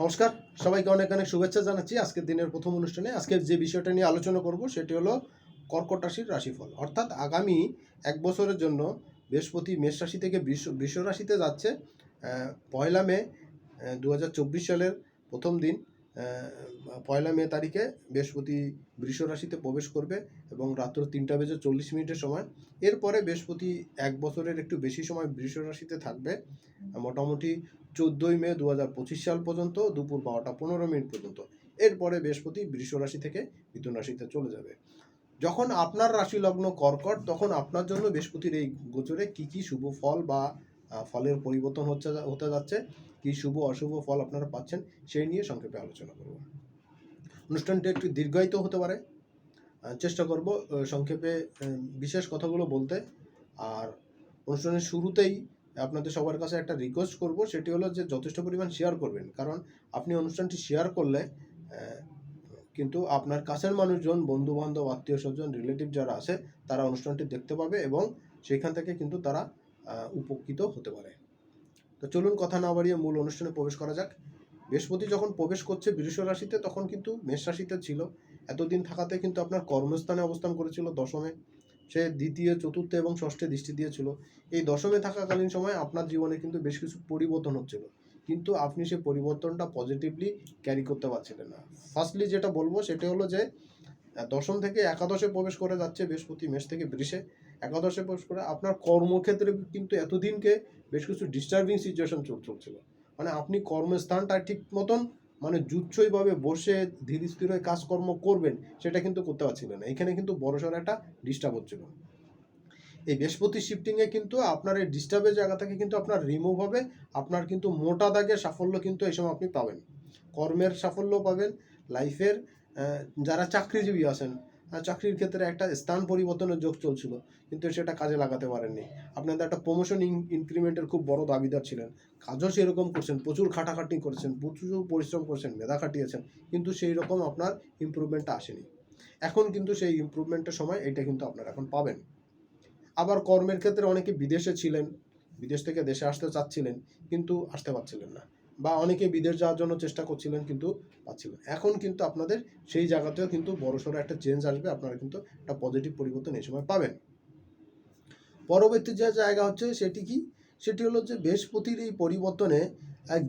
নমস্কার। সবাইকে অনেক অনেক শুভেচ্ছা জানাচ্ছি আজকের দিনের প্রথম অনুষ্ঠানে। আজকে যে বিষয়টা নিয়ে আলোচনা করব সেটি হলো কর্কট রাশির রাশিফল। অর্থাৎ আগামী এক বছরের জন্য বৃহস্পতি মেষ রাশি থেকে বৃষ রাশিতে যাচ্ছে। পয়লা মে দু হাজার চব্বিশ সালের প্রথম দিন। পয়লা মে তারিখে বৃহস্পতি বৃষ রাশিতে প্রবেশ করবে এবং রাত্র তিনটা বেজে চল্লিশ মিনিটের সময়। এরপরে বৃহস্পতি এক বছরের একটু বেশি সময় বৃষ রাশিতে থাকবে। মোটামুটি চোদ্দোই মে দু হাজার পঁচিশ সাল পর্যন্ত দুপুর বারোটা পনেরো মিনিট পর্যন্ত। এরপরে বৃহস্পতি বৃষ রাশি থেকে মিথুন রাশিতে চলে যাবে। যখন আপনার রাশি লগ্ন কর্কট, তখন আপনার জন্য বৃহস্পতির এই গোচরে কি কি শুভ ফল বা ফলের পরিবর্তন হচ্ছে হতে যাচ্ছে, কি শুভ অশুভ ফল আপনারা পাচ্ছেন, সেই নিয়ে সংক্ষেপে আলোচনা করব। অনুষ্ঠানটি একটু দীর্ঘায়িত হতে পারে। চেষ্টা করব সংক্ষেপে বিশেষ কথাগুলো বলতে। আর অনুষ্ঠানের শুরুতেই আপনাদের সবার কাছে একটা রিকোয়েস্ট করব, সেটি হলো যে যথেষ্ট পরিমাণ শেয়ার করবেন। কারণ আপনি অনুষ্ঠানটি শেয়ার করলে কিন্তু আপনার কাছের মানুষজন বন্ধু বান্ধব আত্মীয় স্বজন রিলেটিভ যারা আছে, তারা অনুষ্ঠানটি দেখতে পাবে এবং সেখান থেকে কিন্তু তারা উপকৃত হতে পারে। তো চলুন কথা না বাড়িয়ে মূল অনুষ্ঠানে প্রবেশ করা যাক। বৃহস্পতি যখন প্রবেশ করছে বৃষ রাশিতে, তখন কিন্তু মেষ রাশিতে ছিল। এতদিন থাকাতে কিন্তু আপনার কর্মস্থানে অবস্থান করেছিল দশমে। সে দ্বিতীয়, চতুর্থ এবং ষষ্ঠে দৃষ্টি দিয়েছিল। এই দশমে থাকাকালীন সময় আপনার জীবনে কিন্তু বেশ কিছু পরিবর্তন হচ্ছিল। কিন্তু আপনি সেই পরিবর্তনটা পজিটিভলি ক্যারি করতে পারছিলেন না। ফার্স্টলি যেটা বলব সেটা হলো যে দশম থেকে একাদশে প্রবেশ করে যাচ্ছে বৃহস্পতি, মেষ থেকে বৃষে। একাদশে প্রবেশ করে আপনার কর্মক্ষেত্রে কিন্তু এতদিনকে বেশ কিছু ডিস্টার্বিং সিচুয়েশন চলছিল। মানে আপনি কর্মস্থানটা ঠিক মতন মানে জুচ্ছইভাবে বসে ধীর স্থির হয়ে কাজকর্ম করবেন, সেটা কিন্তু করতে পারছিলেন না। এখানে কিন্তু বড়সড় একটা ডিস্টার্ব হচ্ছিল। এই বৃহস্পতি শিফটিংয়ে কিন্তু আপনার এই ডিস্টার্বের জায়গা থেকে কিন্তু আপনার রিমুভ হবে, আপনার কিন্তু মোটা দাগের সাফল্য কিন্তু এই সময় আপনি পাবেন। কর্মের সাফল্য পাবেন লাইফের যারা চাকরিজীবী আছেন চাকরির ক্ষেত্রে একটা স্থান পরিবর্তনের যোগ চলছিল, কিন্তু সেটা কাজে লাগাতে পারেননি। আপনাদের একটা প্রমোশন ইনক্রিমেন্টের খুব বড় দাবিদার ছিলেন। কাজও সেরকম করছেন, প্রচুর খাটাখাটি করেছেন, প্রচুর পরিশ্রম করেছেন, মেধা খাটিয়েছেন, কিন্তু সেই রকম আপনার ইমপ্রুভমেন্টটা আসেনি। এখন কিন্তু সেই ইমপ্রুভমেন্টের সময় এটা কিন্তু আপনারা এখন পাবেন। আবার কর্মের ক্ষেত্রে অনেকে বিদেশে ছিলেন, বিদেশ থেকে দেশে আসতে চাচ্ছিলেন, কিন্তু আসতে পারছিলেন না। বা অনেকে বিদেশ যাওয়ার জন্য চেষ্টা করছিলেন কিন্তু পাচ্ছিলেন এখন কিন্তু আপনাদের সেই জায়গাতেও কিন্তু বড়সড় একটা চেঞ্জ আসবে, আপনারা কিন্তু একটা পজিটিভ পরিবর্তন এই সময় পাবেন। পরবর্তী যে জায়গা হচ্ছে সেটি কি? সেটি হলো যে বৃহস্পতির এই পরিবর্তনে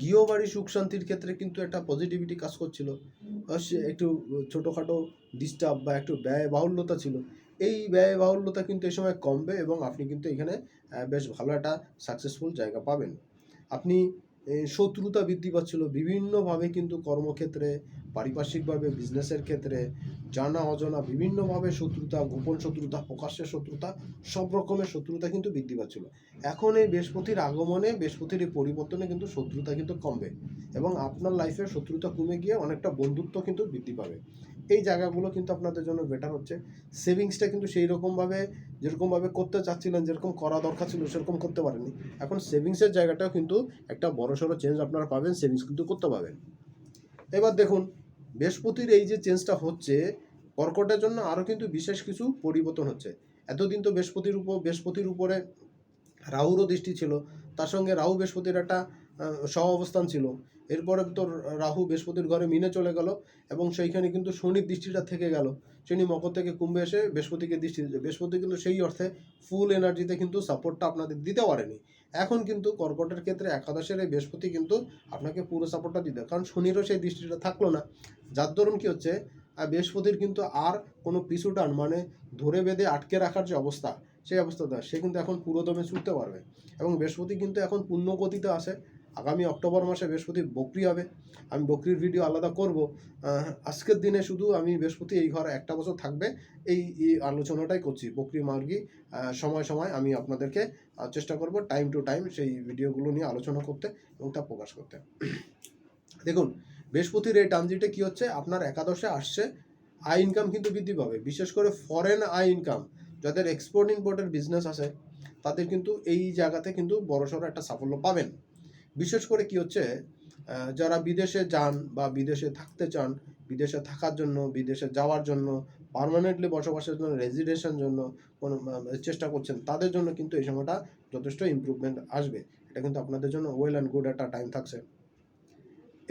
গৃহবাড়ি সুখ শান্তির ক্ষেত্রে কিন্তু একটা পজিটিভিটি কাজ করছিল। একটু ছোটোখাটো ডিস্টার্ব বা একটু ব্যয় বাহুল্যতা ছিল। এই ব্যয় বাহুল্যতা কিন্তু এই সময় কমবে এবং আপনি কিন্তু এখানে বেশ ভালো একটা সাকসেসফুল জায়গা পাবেন। আপনি শত্রুতা বৃদ্ধি পাচ্ছিল। বিভিন্নভাবে কিন্তু কর্মক্ষেত্রে পারিপার্শ্বিকভাবে বিজনেসের ক্ষেত্রে জানা, অজানা, বিভিন্নভাবে শত্রুতা, গোপন শত্রুতা প্রকাশ্যের শত্রুতা, সব রকমের শত্রুতা কিন্তু বৃদ্ধি পাচ্ছিল। এখন এই বৃহস্পতির আগমনে, বৃহস্পতির এই পরিবর্তনে কিন্তু শত্রুতা কিন্তু কমবে এবং আপনার লাইফে শত্রুতা কমে গিয়ে অনেকটা বন্ধুত্ব কিন্তু বৃদ্ধি পাবে। এই জায়গাগুলো কিন্তু আপনাদের জন্য বেটার হচ্ছে। সেভিংসটা কিন্তু সেই রকমভাবে যেরকমভাবে করতে চাচ্ছিলেন, যেরকম করা দরকার ছিল, সেরকম করতে পারেননি। এখন সেভিংসের জায়গাটাও কিন্তু একটা বড়সড় চেঞ্জ আপনারা পাবেন সেভিংস কিন্তু করতে পারবেন এবার দেখুন বৃহস্পতির এই যে চেঞ্জটা হচ্ছে, কর্কটের জন্য আরও কিন্তু বিশেষ কিছু পরিবর্তন হচ্ছে। এতদিন তো বৃহস্পতির উপর বৃহস্পতির উপরে রাহুরও দৃষ্টি ছিল, তার সঙ্গে রাহু বৃহস্পতির একটা সহ অবস্থান ছিল। এরপরে তো রাহু বৃহস্পতির ঘরে মিনে চলে গেল এবং সেইখানে কিন্তু শনির দৃষ্টিটা থেকে গেল। শনি মকর থেকে কুম্ভে এসে বৃহস্পতিকে দৃষ্টি দিচ্ছে বৃহস্পতি কিন্তু সেই অর্থে ফুল এনার্জিতে কিন্তু সাপোর্টটা আপনাদের দিতে পারেনি। এখন কিন্তু কর্কটের ক্ষেত্রে একাদশের এই বৃহস্পতি কিন্তু আপনাকে পুরো সাপোর্টটা দিতে কারণ শনিরও সেই দৃষ্টিটা থাকল না। যার দরুন কী হচ্ছে বৃহস্পতির কিন্তু আর কোনো পিছু টান মানে ধরে বেঁধে আটকে রাখার যে অবস্থা, সেই অবস্থাটা সে কিন্তু এখন পুরোদমে ছুটতে পারবে। এবং বৃহস্পতি কিন্তু এখন পূর্ণ গতিতে আসে আগামী অক্টোবর মাসে বৃহস্পতি বকরি হবে। আমি বকরির ভিডিও আলাদা করব। আজকের দিনে শুধু আমি বৃহস্পতি এই ঘরে একটা বছর থাকবে। এই আলোচনাটাই করছি। বকরি মার্গি সময় সময় আমি আপনাদেরকে চেষ্টা করব টাইম টু টাইম সেই ভিডিওগুলো নিয়ে আলোচনা করতে এবং তা প্রকাশ করতে। দেখুন, বৃহস্পতির এই ট্রানজিটে কী হচ্ছে? আপনার একাদশে আসছে, আয় ইনকাম কিন্তু বৃদ্ধি পাবে। বিশেষ করে ফরেন আয় ইনকাম যাদের এক্সপোর্ট ইম্পোর্টের বিজনেস আছে, তাদের কিন্তু এই জায়গাতে কিন্তু বড়সড় একটা সাফল্য পাবেন। বিশেষ করে কি হচ্ছে যারা বিদেশে যান বা বিদেশে থাকতে চান, বিদেশে থাকার জন্য, বিদেশে যাওয়ার জন্য পার্মানেন্টলি বসবাসের জন্য রেজিডেশন জন্য কোনো চেষ্টা করছেন, তাদের জন্য কিন্তু এই সময়টা যথেষ্ট ইমপ্রুভমেন্ট আসবে। এটা কিন্তু আপনাদের জন্য ওয়েল অ্যান্ড গুড একটা টাইম থাকছে।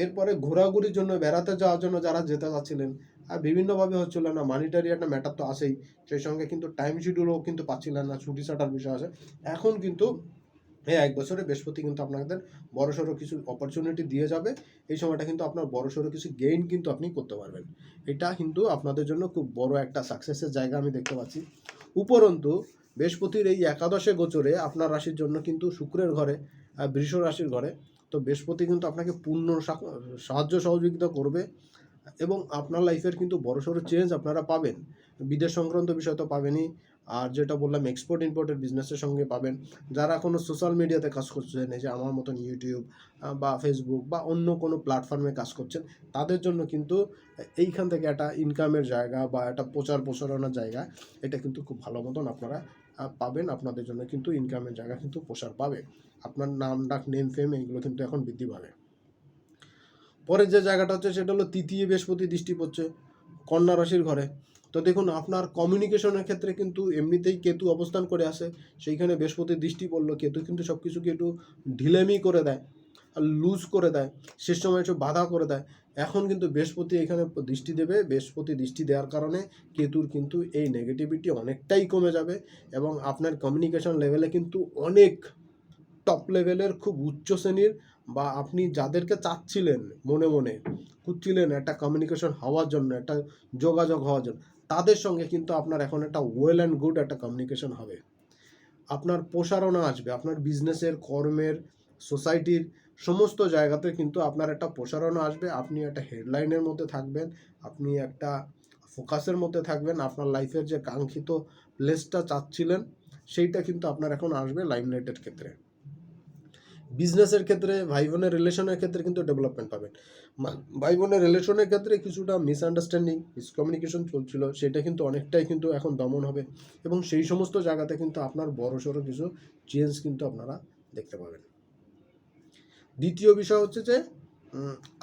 এরপরে ঘোরাঘুরির জন্য, বেড়াতে যাওয়ার জন্য যারা যেতে চাচ্ছিলেন আর বিভিন্নভাবে হচ্ছিল না মানিটারি একটা ম্যাটার তো আসেই সেই সঙ্গে কিন্তু টাইম শিডিউলও কিন্তু পাচ্ছিলেন না, ছুটি ছাটার বিষয় আছে। এখন কিন্তু এই এক বছরে বৃহস্পতি কিন্তু আপনাদের বড় বড়সড় কিছু অপরচুনিটি দিয়ে যাবে। এই সময়টা কিন্তু আপনার বড়সড় কিছু গেইন কিন্তু আপনি করতে পারবেন। এটা কিন্তু আপনাদের জন্য খুব বড় একটা সাকসেসের জায়গা আমি দেখতে পাচ্ছি। উপরন্তু, বৃহস্পতির এই একাদশে গোচরে আপনার রাশির জন্য কিন্তু শুক্রের ঘরে বৃষ রাশির ঘরে, তো বৃহস্পতি কিন্তু আপনাকে পূর্ণ সাহায্য সহযোগিতা করবে এবং আপনার লাইফের কিন্তু বড়সড় চেঞ্জ আপনারা পাবেন। বিদেশ সংক্রান্ত বিষয় তো পাবেনই আর যেটা বললাম এক্সপোর্ট ইম্পোর্টের বিজনেসের সঙ্গে পাবেন। যারা কোনো সোশ্যাল মিডিয়াতে কাজ করছেন এই যে আমার মতন ইউটিউব বা ফেসবুক বা অন্য কোনো প্ল্যাটফর্মে কাজ করছেন, তাদের জন্য কিন্তু এইখান থেকে একটা ইনকামের জায়গা বা একটা প্রচার প্রসারণার জায়গা, এটা কিন্তু খুব ভালো মতন আপনারা পাবেন। আপনাদের জন্য কিন্তু ইনকামের জায়গা কিন্তু প্রসার পাবে। আপনার নাম, ডাক নেম ফেম এইগুলো কিন্তু এখন বৃদ্ধি পাবে। পরের যে জায়গাটা হচ্ছে, সেটা হলো তৃতীয় বৃহস্পতি দৃষ্টি পড়ছে, কন্যা রাশির ঘরে। তো দেখুন, আপনার কমিউনিকেশনের ক্ষেত্রে কিন্তু এমনিতেই কেতু অবস্থান করে আসে। সেইখানে বৃহস্পতির দৃষ্টি পড়ল, কেতু কিন্তু সব কিছুকে একটু ঢিলেমি করে দেয়, আর লুজ করে দেয় সে সময় একটু বাধা করে দেয়। এখন কিন্তু বৃহস্পতি এখানে দৃষ্টি দেবে, বৃহস্পতি দৃষ্টি দেওয়ার কারণে কেতুর কিন্তু এই নেগেটিভিটি অনেকটাই কমে যাবে এবং আপনার কমিউনিকেশন লেভেলে কিন্তু অনেক টপ লেভেলের খুব উচ্চ শ্রেণির বা আপনি যাদেরকে চাচ্ছিলেন মনে মনে, খুঁজছিলেন একটা কমিউনিকেশন হওয়ার জন্য, একটা যোগাযোগ হওয়ার জন্য তাদের সঙ্গে কিন্তু আপনার এখন একটা ওয়েল অ্যান্ড গুড একটা কমিউনিকেশন হবে। আপনার প্রসারণা আসবে, আপনার বিজনেসের কর্মের সোসাইটির সমস্ত জায়গাতে কিন্তু আপনার একটা প্রসারণা আসবে। আপনি একটা হেডলাইনের মধ্যে থাকবেন, আপনি একটা ফোকাসের মধ্যে থাকবেন, আপনার লাইফের যে কাঙ্ক্ষিত প্লেসটা চাচ্ছিলেন, সেইটা কিন্তু আপনার এখন আসবে লাইমলাইটের ক্ষেত্রে। বিজনেসের ক্ষেত্রে ভাই বোনের রিলেশনের ক্ষেত্রে কিন্তু ডেভেলপমেন্ট পাবেন। ভাই বোনের রিলেশনের ক্ষেত্রে কিছুটা মিসআন্ডারস্ট্যান্ডিং মিসকমিউনিকেশন চলছিল, সেটা কিন্তু অনেকটাই কিন্তু এখন দমন হবে এবং সেই সমস্ত জায়গাতে কিন্তু আপনার বড়সড় কিছু চেঞ্জ কিন্তু আপনারা দেখতে পাবেন। দ্বিতীয় বিষয় হচ্ছে যে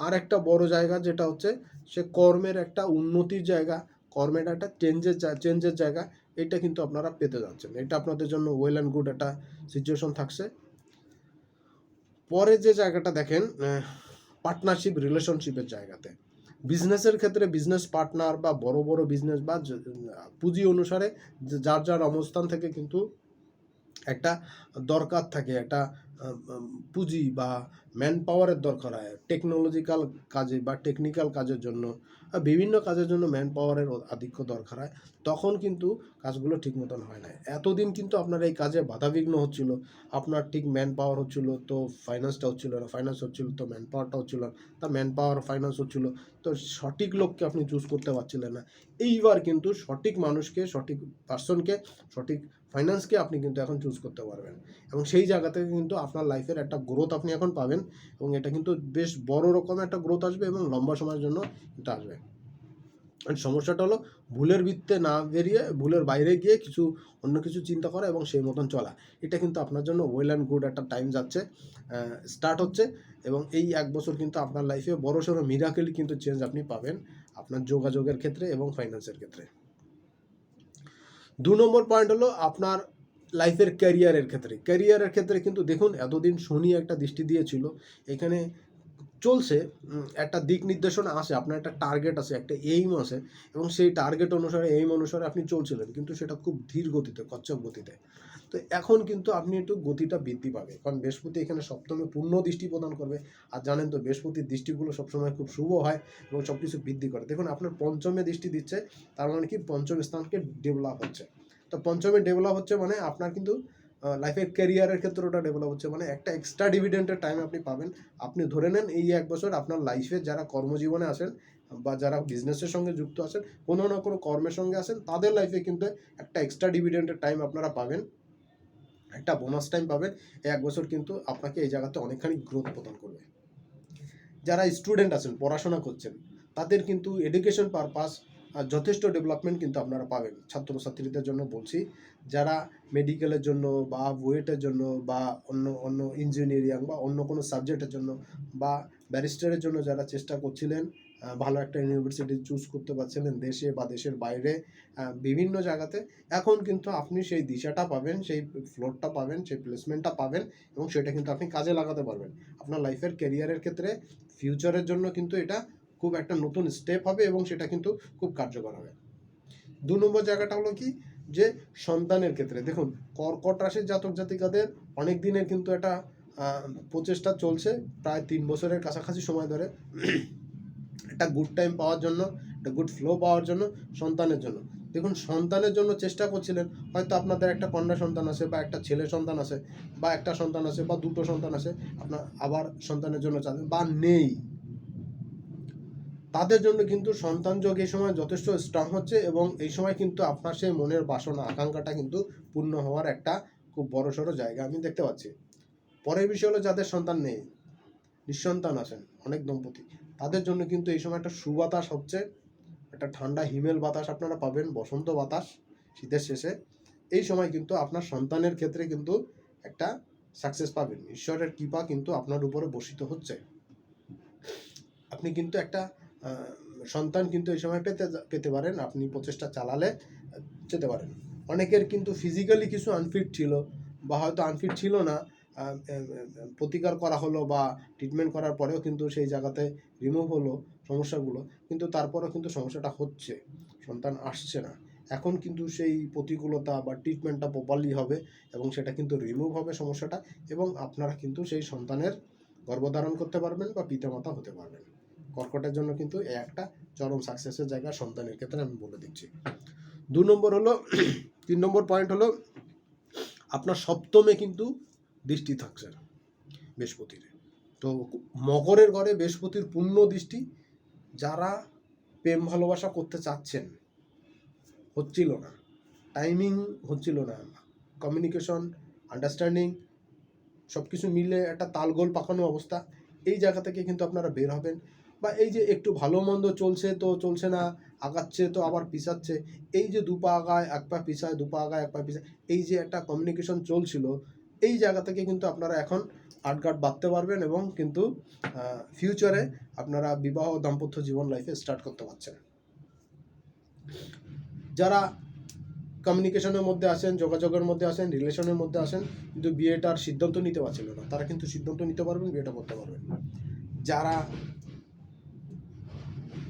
আর একটা বড় জায়গা যেটা হচ্ছে, সে কর্মের একটা উন্নতির জায়গা, কর্মের একটা চেঞ্জের চেঞ্জের জায়গা, এটা কিন্তু আপনারা পেতে যাচ্ছেন। এটা আপনাদের জন্য ওয়েল অ্যান্ড গুড একটা সিচুয়েশন থাকছে। পরে যে জায়গাটা দেখেন পার্টনারশিপ রিলেশনশিপের জায়গাতে। বিজনেসের ক্ষেত্রে বিজনেস পার্টনার বা বড় বড় বিজনেস বা পুঁজি অনুসারে যার যার অবস্থান থেকে কিন্তু একটা দরকার থাকে, একটা পুঁজি বা ম্যান পাওয়ারের দরকার হয় টেকনোলজিক্যাল কাজে বা টেকনিক্যাল কাজের জন্য। আর বিভিন্ন কাজের জন্য ম্যান পাওয়ারের আধিক্য দরকার হয়, তখন কিন্তু কাজগুলো ঠিক মতন হয় না। এতদিন কিন্তু আপনার এই কাজে বাধাবিঘ্ন হচ্ছিল, আপনার ঠিক ম্যান পাওয়ার হচ্ছিল, তো ফাইন্যান্সটা হচ্ছিল না ফাইন্যান্স হচ্ছিল, তো ম্যান পাওয়ারটা হচ্ছিল না, তা ম্যান পাওয়ার ফাইন্যান্স হচ্ছিল, তো সঠিক লোককে আপনি চুজ করতে পারছিলেন না। এইবার কিন্তু সঠিক মানুষকে, সঠিক পার্সনকে সঠিক ফাইন্যান্সকে আপনি কিন্তু এখন চুজ করতে পারবেন। এবং সেই জায়গা থেকে কিন্তু আপনার লাইফের একটা গ্রোথ আপনি এখন পাবেন, এবং এটা কিন্তু বেশ বড় রকমের একটা গ্রোথ আসবে এবং লম্বা সময়ের জন্য এটা আসবে। সমস্যাটা হলো ভুলের ভিত্তে না বেরিয়ে ভুলের বাইরে গিয়ে কিছু অন্য কিছু চিন্তা করা এবং সেই মতন চলা। এটা কিন্তু আপনার জন্য ওয়েল অ্যান্ড গুড একটা টাইম যাচ্ছে স্টার্ট হচ্ছে এবং এই এক বছর কিন্তু আপনার লাইফে বড় সড়ো মিরাকেলি কিন্তু চেঞ্জ আপনি পাবেন আপনার যোগাযোগের ক্ষেত্রে এবং ফাইন্যান্সের ক্ষেত্রে। দু নম্বর পয়েন্ট হলো আপনার লাইফের ক্যারিয়ারের ক্ষেত্রে। ক্যারিয়ারের ক্ষেত্রে কিন্তু দেখুন, এতদিন শনি একটা দৃষ্টি দিয়েছিল। এখানে চলছে একটা দিক নির্দেশনা আসে আপনার একটা টার্গেট আছে, একটা এইম আছে, এবং সেই টার্গেট অনুসারে এইম অনুসারে আপনি চলছিলেন, কিন্তু সেটা খুব ধীর গতিতে, কচ্ছপ গতিতে। তো এখন কিন্তু আপনি একটু গতিটা বৃদ্ধি পাবে, কারণ বৃহস্পতি এখানে সপ্তমে পূর্ণ দৃষ্টি প্রদান করবে, আর জানেন তো বৃহস্পতির দৃষ্টিগুলো সবসময় খুব শুভ হয়, এবং সব কিছু বৃদ্ধি করে। দেখুন, আপনার পঞ্চমে দৃষ্টি দিচ্ছে, তার মানে কি পঞ্চম স্থানকে ডেভেলপ হচ্ছে। তো পঞ্চমে ডেভেলপ হচ্ছে মানে আপনার কিন্তু লাইফের ক্যারিয়ারের ক্ষেত্রে ওটা ডেভেলপ হচ্ছে। মানে একটা এক্সট্রা ডিভিডেন্টের টাইম আপনি পাবেন। আপনি ধরে নেন এই এক বছর আপনার লাইফে যারা কর্মজীবনে আসেন বা যারা বিজনেসের সঙ্গে যুক্ত আছেন, কোনো না কোনো কর্মের সঙ্গে আসেন তাদের লাইফে কিন্তু একটা এক্সট্রা ডিভিডেন্টের টাইম আপনারা পাবেন। একটা বোনাস টাইম পাবেন। এই এক বছর কিন্তু আপনাকে এই জায়গাতে অনেকখানি গ্রোথ প্রদান করবে। যারা স্টুডেন্ট আছেন, পড়াশোনা করছেন, তাদের কিন্তু এডুকেশন পারপাস যথেষ্ট ডেভেলপমেন্ট কিন্তু আপনারা পাবেন। ছাত্রছাত্রীদের জন্য বলছি, যারা মেডিকেলের জন্য বা বুয়েটের জন্য বা অন্য অন্য ইঞ্জিনিয়ারিং বা অন্য কোনো সাবজেক্টের জন্য বা ব্যারিস্টারের জন্য যারা চেষ্টা করছিলেন ভালো একটা ইউনিভার্সিটি চুজ করতে পারছিলেন দেশে বা দেশের বাইরে বিভিন্ন জায়গাতে, এখন কিন্তু আপনি সেই দিশাটা পাবেন, সেই ফ্লোরটা পাবেন, সেই প্লেসমেন্টটা পাবেন এবং সেটা কিন্তু আপনি কাজে লাগাতে পারবেন। আপনার লাইফের কেরিয়ারের ক্ষেত্রে ফিউচারের জন্য কিন্তু এটা খুব একটা নতুন স্টেপ হবে এবং সেটা কিন্তু খুব কার্যকর হবে। দু নম্বর জায়গাটা হলো কি? যে সন্তানের ক্ষেত্রে, দেখুন, কর্কট রাশির জাতক জাতিকাদের অনেক দিনের কিন্তু একটা প্রচেষ্টা চলছে প্রায় তিন বছরের কাছাকাছি সময় ধরে। একটা গুড টাইম পাওয়ার জন্য, একটা গুড ফ্লো পাওয়ার জন্য সন্তানের জন্য। দেখুন, সন্তানের জন্য চেষ্টা করছিলেন, হয়তো আপনাদের একটা কন্যা সন্তান আছে বা একটা ছেলে সন্তান আছে বা একটা সন্তান আছে বা দুটো সন্তান আছে, আপনার আবার সন্তানের জন্য চাচ্ছেন বা নেই। তাদের জন্য কিন্তু সন্তান যোগ এই সময় যথেষ্ট স্ট্রং হচ্ছে এবং এই সময় কিন্তু আপনার সেই মনের বাসনা, আকাঙ্ক্ষাটা কিন্তু পূর্ণ হওয়ার একটা খুব বড়সড় জায়গা আমি দেখতে পাচ্ছি। পরের বিষয় হলো যাদের সন্তান নেই, নিঃসন্তান আছেন, অনেক দম্পতি, তাদের জন্য কিন্তু এই সময় একটা সুবাতাস হচ্ছে, একটা ঠান্ডা হিমেল বাতাস আপনারা পাবেন, বসন্ত বাতাস, শীতের শেষে। এই সময় কিন্তু আপনার সন্তানের ক্ষেত্রে কিন্তু একটা সাকসেস পাবেন, ঈশ্বরের কৃপা কিন্তু আপনার উপরে বসিত হচ্ছে। আপনি কিন্তু একটা সন্তান কিন্তু এই সময় পেতে পেতে পারেন। আপনি প্রচেষ্টা চালালে যেতে পারেন। অনেকের কিন্তু ফিজিক্যালি কিছু আনফিট ছিল বা হয়তো আনফিট ছিল না। প্রতিকার করা হলো বা ট্রিটমেন্ট করার পরেও কিন্তু সেই জায়গাতে রিমুভ হলো সমস্যাগুলো। কিন্তু তারপরেও কিন্তু সমস্যাটা হচ্ছে। সন্তান আসছে না। এখন কিন্তু সেই প্রতিকূলতা বা ট্রিটমেন্টটা প্রপারলি হবে এবং সেটা কিন্তু রিমুভ হবে সমস্যাটা এবং আপনারা কিন্তু সেই সন্তানের গর্ভধারণ করতে পারবেন বা পিতামাতা হতে পারবেন। কর্কটের জন্য কিন্তু একটা চরম সাকসেসের জায়গা সন্তানের ক্ষেত্রে আমি বলে দিচ্ছি। দু নম্বর হলো, তিন নম্বর পয়েন্ট হলো, আপনার সপ্তমে কিন্তু দৃষ্টি থাকছে বৃহস্পতির। তো মকরের ঘরে বৃহস্পতির পূর্ণ দৃষ্টি যারা প্রেম ভালোবাসা করতে চাচ্ছেন, হচ্ছিল না। টাইমিং হচ্ছিল না। কমিউনিকেশন আন্ডারস্ট্যান্ডিং সব কিছু মিলে একটা তালগোল পাকানো অবস্থা। এই জায়গা থেকে কিন্তু আপনারা বের হবেন। বা এই যে একটু ভালো মন্দ চলছে তো চলছে না, আগাচ্ছে তো আবার পিছাচ্ছে এই যে দু পা আগায়, এক পা পিছায় দু পা আগায়, এক পা পিছায় এই যে একটা কমিউনিকেশন চলছিল, এই জায়গা থেকে কিন্তু আপনারা এখন আটগাট বাঁধতে পারবেন এবং কিন্তু ফিউচারে আপনারা বিবাহ দাম্পত্য জীবন লাইফে স্টার্ট করতে পারছেন। যারা কমিউনিকেশনের মধ্যে আসেন, যোগাযোগের মধ্যে আসেন রিলেশনের মধ্যে আসেন, কিন্তু বিয়েটার সিদ্ধান্ত নিতে পারছিল না, তারা কিন্তু সিদ্ধান্ত নিতে পারবেন, বিয়েটা করতে পারবেন। যারা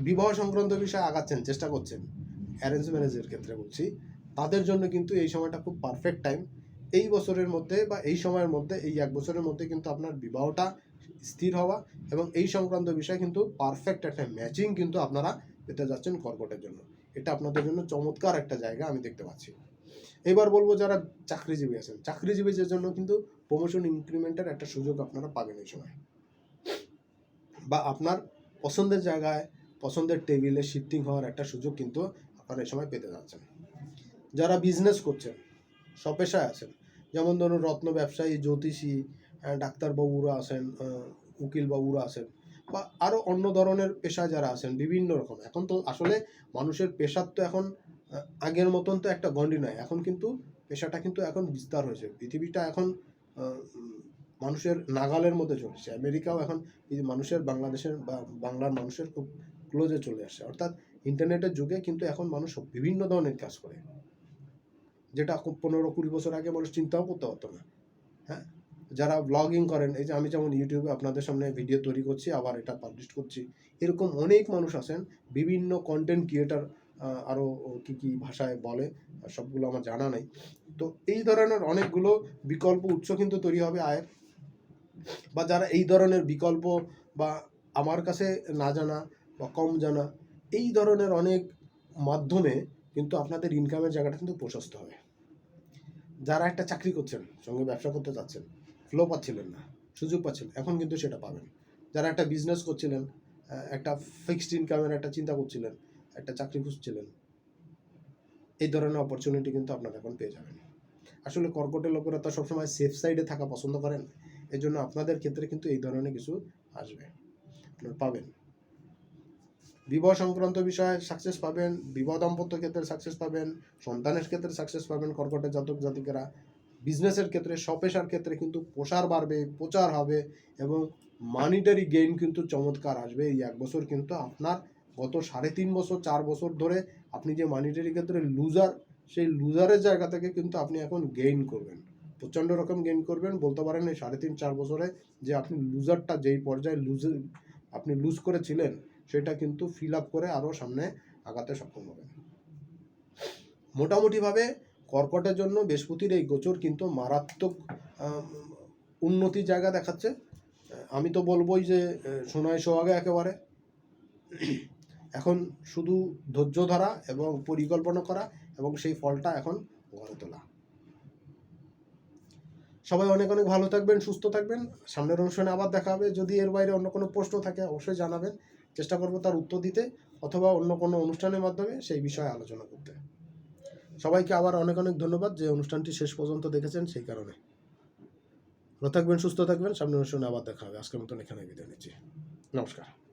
বিবাহ সংক্রান্ত বিষয়ে আগাচ্ছেন, চেষ্টা করছেন অ্যারেঞ্জ ম্যারেজের ক্ষেত্রে বলছি, তাদের জন্য কিন্তু এই সময়টা খুব পারফেক্ট টাইম এই বছরের মধ্যে বা এই সময়ের মধ্যে, এই এক বছরের মধ্যে কিন্তু আপনার বিবাহটা স্থির হওয়া এবং এই সংক্রান্ত বিষয়ে কিন্তু পারফেক্ট একটা ম্যাচিং কিন্তু আপনারা পেতে যাচ্ছেন কর্কটের জন্য। এটা আপনাদের জন্য চমৎকার একটা জায়গা আমি দেখতে পাচ্ছি। এবার বলব যারা চাকরিজীবী আছেন চাকরিজীবীদের জন্য কিন্তু প্রমোশন ইনক্রিমেন্টের একটা সুযোগ আপনারা পাবেন এই সময়। বা আপনার পছন্দের জায়গায় পছন্দের টেবিলে শিফটিং হওয়ার একটা সুযোগ কিন্তু আপনারা এই সময় পেতে যাচ্ছেন। যারা বিজনেস করছেন স্বপেশায় আছেন, যেমন ধরুন রত্ন ব্যবসায়ী, জ্যোতিষী ডাক্তারবাবুরা আছেন উকিলবাবুরা আছেন, বা আরও অন্য ধরনের পেশায় যারা আছেন, বিভিন্ন রকম। এখন তো আসলে মানুষের পেশার তো এখন আগের মতন তো একটা গণ্ডি নয় এখন কিন্তু পেশাটা কিন্তু এখন বিস্তার হয়েছে। পৃথিবীটা এখন মানুষের নাগালের মধ্যে চলেছে। আমেরিকাও এখন মানুষের, বাংলাদেশের বা বাংলার মানুষের খুব ক্লোজে চলে আসছে অর্থাৎ ইন্টারনেটের যুগে কিন্তু এখন মানুষ বিভিন্ন ধরনের কাজ করে। যেটা পনেরো কুড়ি বছর আগে মানুষ চিন্তাও করতে পারতো না। হ্যাঁ? যারা ব্লগিং করেন, এই যে আমি যেমন ইউটিউবে আপনাদের সামনে ভিডিও তৈরি করছি, আবার এটা পাবলিশ করছি, এরকম অনেক মানুষ আছেন, বিভিন্ন কন্টেন্ট ক্রিয়েটার আরও কি কি ভাষায় বলে, সবগুলো আমার জানা নেই। তো এই ধরনের অনেকগুলো বিকল্প উৎস কিন্তু তৈরি হবে আয়ের। বা যারা এই ধরনের বিকল্প বা আমার কাছে না জানা বা কম জানা, এই ধরনের অনেক মাধ্যমে কিন্তু আপনাদের ইনকামের জায়গাটা কিন্তু প্রশস্ত হবে যারা একটা চাকরি করছেন, সঙ্গে ব্যবসা করতে চাচ্ছেন ফ্লো পাচ্ছিলেন না, সুযোগ পাচ্ছেন এখন কিন্তু সেটা পাবেন। যারা একটা বিজনেস করছিলেন একটা ফিক্সড ইনকামের একটা চিন্তা করছিলেন, একটা চাকরি খুঁজছিলেন, এই ধরনের অপরচুনিটি কিন্তু আপনারা এখন পেয়ে যাবেন। আসলে কর্কটের লোকেরা তো সবসময় সেফ সাইডে থাকা পছন্দ করেন এই জন্য আপনাদের ক্ষেত্রে কিন্তু এই ধরনের কিছু আসবে, আপনারা পাবেন। বিবাহ সংক্রান্ত বিষয়ে সাকসেস পাবেন, বিবাহ দাম্পত্য ক্ষেত্রে সাকসেস পাবেন, সন্তানের ক্ষেত্রে সাকসেস পাবেন কর্কটের জাতক জাতিকেরা। বিজনেসের ক্ষেত্রে সপেশার ক্ষেত্রে কিন্তু প্রসার বাড়বে, প্রচার হবে এবং মানিটারি গেইন কিন্তু চমৎকার আসবে। এই এক বছর কিন্তু আপনার গত সাড়ে তিন বছর, চার বছর ধরে আপনি যে মানিটারি ক্ষেত্রে লুজার সেই লুজারের জায়গা থেকে কিন্তু আপনি এখন গেইন করবেন। প্রচণ্ড রকম গেইন করবেন। বলতে পারেন এই সাড়ে তিন, চার বছরে যে আপনি লুজারটা যেই পর্যায়ে লুজ আপনি লুজ করেছিলেন সেটা কিন্তু ফিল আপ করে আরও সামনে আগাতে সক্ষম হবে। মোটামুটিভাবে কর্কটের জন্য বৃহস্পতির এই গোচর কিন্তু মারাত্মক আম, উন্নতির জায়গা দেখাচ্ছে। আমি তো বলবোই যে সোনায় সোহাগে একেবারে। এখন শুধু ধৈর্য ধরা এবং পরিকল্পনা করা এবং সেই ফলটা এখন গড়ে তোলা। সবাই অনেক অনেক ভালো থাকবেন সুস্থ থাকবেন। সামনের অনুষ্ঠানে আবার দেখা হবে। যদি এর বাইরে অন্য কোনো প্রশ্ন থাকে অবশ্যই জানাবেন। চেষ্টা করব তার উত্তর দিতে অথবা অন্য কোনো অনুষ্ঠানের মাধ্যমে সেই বিষয়ে আলোচনা করতে। সবাইকে আবার অনেক অনেক ধন্যবাদ যে অনুষ্ঠানটি শেষ পর্যন্ত দেখেছেন সেই কারণে। ভালো থাকবেন, সুস্থ থাকবেন, সামনের অনুষ্ঠানে আবার দেখা হবে। আজকের মতন এখানে বিদায় নিচ্ছি। নমস্কার।